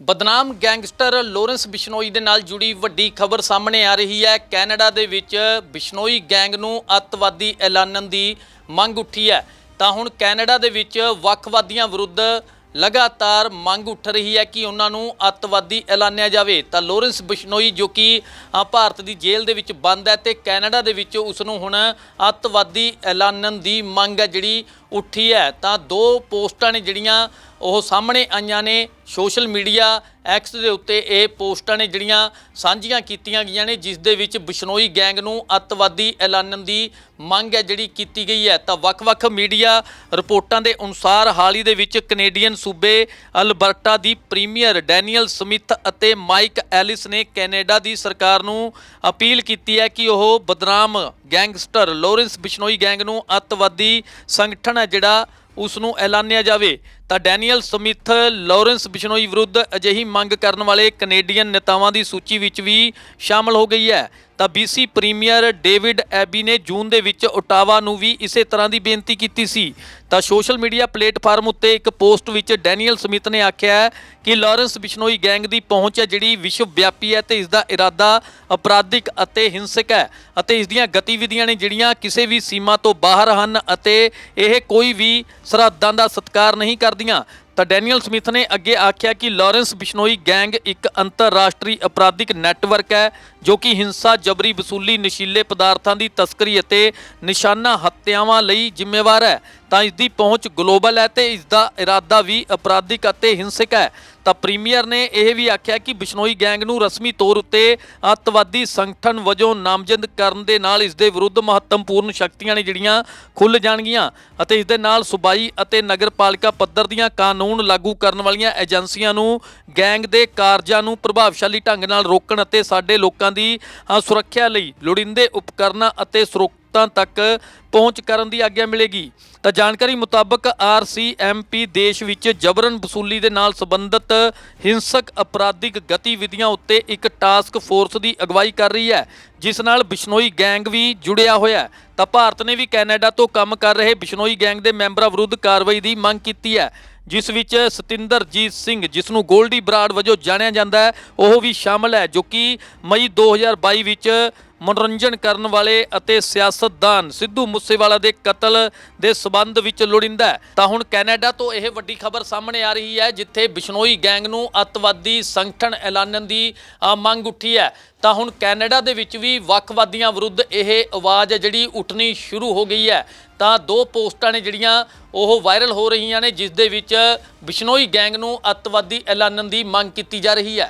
ਬਦਨਾਮ gangster Lawrence Bishnoi ਦੇ ਨਾਲ ਜੁੜੀ ਵੱਡੀ ਖਬਰ ਸਾਹਮਣੇ ਆ ਰਹੀ ਹੈ। ਕੈਨੇਡਾ ਦੇ ਵਿੱਚ ਬਿਸ਼ਨੋਈ ਗੈਂਗ ਨੂੰ ਅੱਤਵਾਦੀ ਐਲਾਨਣ ਦੀ ਮੰਗ ਉੱਠੀ ਹੈ। ਤਾਂ ਹੁਣ ਕੈਨੇਡਾ ਦੇ ਵਿੱਚ ਵੱਖਵਾਦੀਆਂ ਵਿਰੁੱਧ ਲਗਾਤਾਰ ਮੰਗ ਉੱਠ ਰਹੀ ਹੈ ਕਿ ਉਹਨਾਂ ਨੂੰ ਅੱਤਵਾਦੀ ਐਲਾਨਿਆ ਜਾਵੇ। ਤਾਂ ਲੋਰੈਂਸ ਬਿਸ਼ਨੋਈ ਜੋ ਕਿ ਭਾਰਤ ਦੀ ਜੇਲ੍ਹ ਦੇ ਵਿੱਚ ਬੰਦ ਹੈ ਤੇ ਕੈਨੇਡਾ ਦੇ ਵਿੱਚ ਉਸ ਨੂੰ ਹੁਣ ਅੱਤਵਾਦੀ ਐਲਾਨਣ ਦੀ ਮੰਗ ਹੈ ਜਿਹੜੀ ਉੱਠੀ ਹੈ। ਤਾਂ ਦੋ ਪੋਸਟਾਂ ਨੇ ਜਿਹੜੀਆਂ ਉਹ ਸਾਹਮਣੇ ਆਈਆਂ ਨੇ ਸੋਸ਼ਲ ਮੀਡੀਆ ਐਕਸ ਦੇ ਉੱਤੇ ਇਹ ਪੋਸਟਾਂ ਨੇ ਜਿਹੜੀਆਂ ਸਾਂਝੀਆਂ ਕੀਤੀਆਂ ਗਈਆਂ ਨੇ, ਜਿਸ ਦੇ ਵਿੱਚ ਬਿਸ਼ਨੋਈ ਗੈਂਗ ਨੂੰ ਅੱਤਵਾਦੀ ਐਲਾਨਣ ਦੀ ਮੰਗ ਹੈ ਜਿਹੜੀ ਕੀਤੀ ਗਈ ਹੈ। ਤਾਂ ਵੱਖ-ਵੱਖ ਮੀਡੀਆ ਰਿਪੋਰਟਾਂ ਦੇ ਅਨੁਸਾਰ ਹਾਲ ਹੀ ਦੇ ਵਿੱਚ ਕੈਨੇਡੀਅਨ ਸੂਬੇ ਅਲਬਰਟਾ ਦੀ ਪ੍ਰੀਮੀਅਰ ਡੈਨੀਅਲ ਸਮਿਥ ਅਤੇ ਮਾਈਕ ਐਲਿਸ ਨੇ ਕੈਨੇਡਾ ਦੀ ਸਰਕਾਰ ਨੂੰ ਅਪੀਲ ਕੀਤੀ ਹੈ ਕਿ ਉਹ ਬਦਨਾਮ ਗੈਂਗਸਟਰ ਲੋਰੈਂਸ ਬਿਸ਼ਨੋਈ ਗੈਂਗ ਨੂੰ ਅੱਤਵਾਦੀ ਸੰਗਠਨ ਹੈ ਜਿਹੜਾ ਉਸ ਨੂੰ ਐਲਾਨਿਆ ਜਾਵੇ। ਤਾਂ ਡੈਨੀਅਲ ਸਮਿਥ, ਲਾਰੈਂਸ ਬਿਸ਼ਨੋਈ ਵਿਰੁੱਧ ਅਜਿਹੀ ਮੰਗ ਕਰਨ ਵਾਲੇ ਕੈਨੇਡੀਅਨ ਨੇਤਾਵਾਂ ਦੀ ਸੂਚੀ ਵਿੱਚ ਵੀ ਸ਼ਾਮਲ ਹੋ ਗਈ ਹੈ। ਤਾਂ BC ਪ੍ਰੀਮੀਅਰ ਡੇਵਿਡ ਐਬੀ ਨੇ ਜੂਨ ਦੇ ਵਿੱਚ ਓਟਾਵਾ ਨੂੰ ਵੀ ਇਸੇ ਤਰ੍ਹਾਂ ਦੀ ਬੇਨਤੀ ਕੀਤੀ ਸੀ। ਤਾਂ ਸੋਸ਼ਲ ਮੀਡੀਆ ਪਲੇਟਫਾਰਮ ਉੱਤੇ ਇੱਕ ਪੋਸਟ ਵਿੱਚ ਡੈਨੀਅਲ ਸਮਿਥ ਨੇ ਆਖਿਆ ਹੈ ਕਿ ਲਾਰੈਂਸ ਬਿਸ਼ਨੋਈ ਗੈਂਗ ਦੀ ਪਹੁੰਚ ਹੈ ਜਿਹੜੀ ਵਿਸ਼ਵ ਵਿਆਪੀ ਹੈ ਤੇ ਇਸ ਦਾ ਇਰਾਦਾ ਅਪਰਾਧਿਕ ਅਤੇ ਹਿੰਸਕ ਹੈ ਅਤੇ ਇਸ ਦੀਆਂ ਗਤੀਵਿਧੀਆਂ ਨੇ ਜਿਹੜੀਆਂ ਕਿਸੇ ਵੀ ਸੀਮਾ ਤੋਂ ਬਾਹਰ ਹਨ ਅਤੇ ਇਹ ਕੋਈ ਵੀ ਸਰਹੱਦਾਂ ਦਾ ਸਤਿਕਾਰ ਨਹੀਂ ਕਰ ਕਰਦੀਆਂ। ਤਾਂ ਡੈਨੀਅਲ ਸਮਿਥ ਨੇ ਅੱਗੇ ਆਖਿਆ ਕਿ ਲਾਰੈਂਸ ਬਿਸ਼ਨੋਈ ਗੈਂਗ ਇੱਕ ਅੰਤਰਰਾਸ਼ਟਰੀ ਅਪਰਾਧਿਕ ਨੈਟਵਰਕ ਹੈ, ਜੋ ਕਿ ਹਿੰਸਾ, ਜਬਰੀ ਵਸੂਲੀ, ਨਸ਼ੀਲੇ ਪਦਾਰਥਾਂ ਦੀ ਤਸਕਰੀ ਅਤੇ ਨਿਸ਼ਾਨਾ ਹੱਤਿਆਵਾਂ ਲਈ ਜ਼ਿੰਮੇਵਾਰ ਹੈ। ਤਾਂ ਇਸ ਦੀ ਪਹੁੰਚ ਗਲੋਬਲ ਹੈ ਤੇ ਇਸ ਦਾ ਇਰਾਦਾ ਵੀ ਅਪਰਾਧਿਕ ਅਤੇ ਹਿੰਸਕ ਹੈ। ਤਾਂ ਪ੍ਰੀਮੀਅਰ ਨੇ ਇਹ ਵੀ ਆਖਿਆ ਕਿ ਬਿਸ਼ਨੋਈ ਗੈਂਗ ਨੂੰ ਰਸਮੀ ਤੌਰ ਉੱਤੇ ਅੱਤਵਾਦੀ ਸੰਗਠਨ ਵਜੋਂ ਨਾਮਜ਼ਦ ਕਰਨ ਦੇ ਨਾਲ ਇਸ ਦੇ ਵਿਰੁੱਧ ਮਹੱਤਵਪੂਰਨ ਸ਼ਕਤੀਆਂ ਨੇ ਜਿਹੜੀਆਂ ਖੁੱਲ ਜਾਣਗੀਆਂ ਅਤੇ ਇਸ ਦੇ ਨਾਲ ਸੁਬਾਈ ਅਤੇ ਨਗਰਪਾਲਿਕਾ ਪੱਧਰ ਦੀਆਂ ਕਾਨੂੰਨ ਲਾਗੂ ਕਰਨ ਵਾਲੀਆਂ ਏਜੰਸੀਆਂ ਨੂੰ ਗੈਂਗ ਦੇ ਕਾਰਜਾਂ ਨੂੰ ਪ੍ਰਭਾਵਸ਼ਾਲੀ ਢੰਗ ਨਾਲ ਰੋਕਣ ਅਤੇ ਸਾਡੇ ਲੋਕਾਂ ਦੀ ਸੁਰੱਖਿਆ ਲਈ ਲੋੜੀਂਦੇ ਉਪਕਰਨਾਂ ਅਤੇ ਸਰੋਤਾਂ ਤੱਕ ਪਹੁੰਚ ਕਰਨ ਦੀ ਆਗਿਆ ਮਿਲੇਗੀ। ਤਾਂ ਜਾਣਕਾਰੀ ਮੁਤਾਬਕ ਆਰਸੀਐਮਪੀ ਦੇਸ਼ ਵਿੱਚ ਜਬਰਨ ਵਸੂਲੀ ਦੇ ਨਾਲ ਸੰਬੰਧਿਤ ਹਿੰਸਕ ਅਪਰਾਧਿਕ ਗਤੀਵਿਧੀਆਂ ਉੱਤੇ ਇੱਕ ਟਾਸਕ ਫੋਰਸ ਦੀ ਅਗਵਾਈ ਕਰ ਰਹੀ ਹੈ, ਜਿਸ ਨਾਲ ਬਿਸ਼ਨੋਈ ਗੈਂਗ ਵੀ ਜੁੜਿਆ ਹੋਇਆ ਹੈ। ਤਾਂ ਭਾਰਤ ਨੇ ਵੀ ਕੈਨੇਡਾ ਤੋਂ ਕੰਮ ਕਰ ਰਹੇ ਬਿਸ਼ਨੋਈ ਗੈਂਗ ਦੇ ਮੈਂਬਰਾਂ ਵਿਰੁੱਧ ਕਾਰਵਾਈ ਦੀ ਮੰਗ ਕੀਤੀ ਹੈ। ਜਿਸ ਵਿੱਚ ਸਤਿੰਦਰਜੀਤ ਸਿੰਘ, ਜਿਸ ਨੂੰ ਗੋਲਡੀ ਬਰਾੜ ਵਜੋਂ ਜਾਣਿਆ ਜਾਂਦਾ ਹੈ, ਉਹ ਵੀ ਸ਼ਾਮਲ ਹੈ, ਜੋ ਕਿ ਮਈ 2022 ਵਿੱਚ ਮਨੋਰੰਜਨ ਕਰਨ ਵਾਲੇ ਅਤੇ ਸਿਆਸਤਦਾਨ ਸਿੱਧੂ ਮੂਸੇਵਾਲਾ ਦੇ ਕਤਲ ਦੇ ਸਬੰਧ ਵਿੱਚ ਲੋੜਿੰਦਾ ਤਾਂ ਹੁਣ ਕੈਨੇਡਾ ਤੋਂ ਇਹ ਵੱਡੀ ਖਬਰ ਸਾਹਮਣੇ ਆ ਰਹੀ ਹੈ, ਜਿੱਥੇ ਬਿਸ਼ਨੋਈ ਗੈਂਗ ਨੂੰ ਅੱਤਵਾਦੀ ਸੰਗਠਨ ਐਲਾਨਣ ਦੀ ਮੰਗ ਉੱਠੀ ਹੈ। ਤਾਂ ਹੁਣ ਕੈਨੇਡਾ ਦੇ ਵਿੱਚ ਵੀ ਵੱਖਵਾਦੀਆਂ ਵਿਰੁੱਧ ਇਹ ਆਵਾਜ਼ ਹੈ ਜਿਹੜੀ ਉੱਠਣੀ ਸ਼ੁਰੂ ਹੋ ਗਈ ਹੈ। ਤਾਂ ਦੋ ਪੋਸਟਾਂ ਨੇ ਜਿਹੜੀਆਂ ਉਹ ਵਾਇਰਲ ਹੋ ਰਹੀਆਂ ਨੇ, ਜਿਸ ਦੇ ਵਿੱਚ ਬਿਸ਼ਨੋਈ ਗੈਂਗ ਨੂੰ ਅੱਤਵਾਦੀ ਐਲਾਨਣ ਦੀ ਮੰਗ ਕੀਤੀ ਜਾ ਰਹੀ ਹੈ।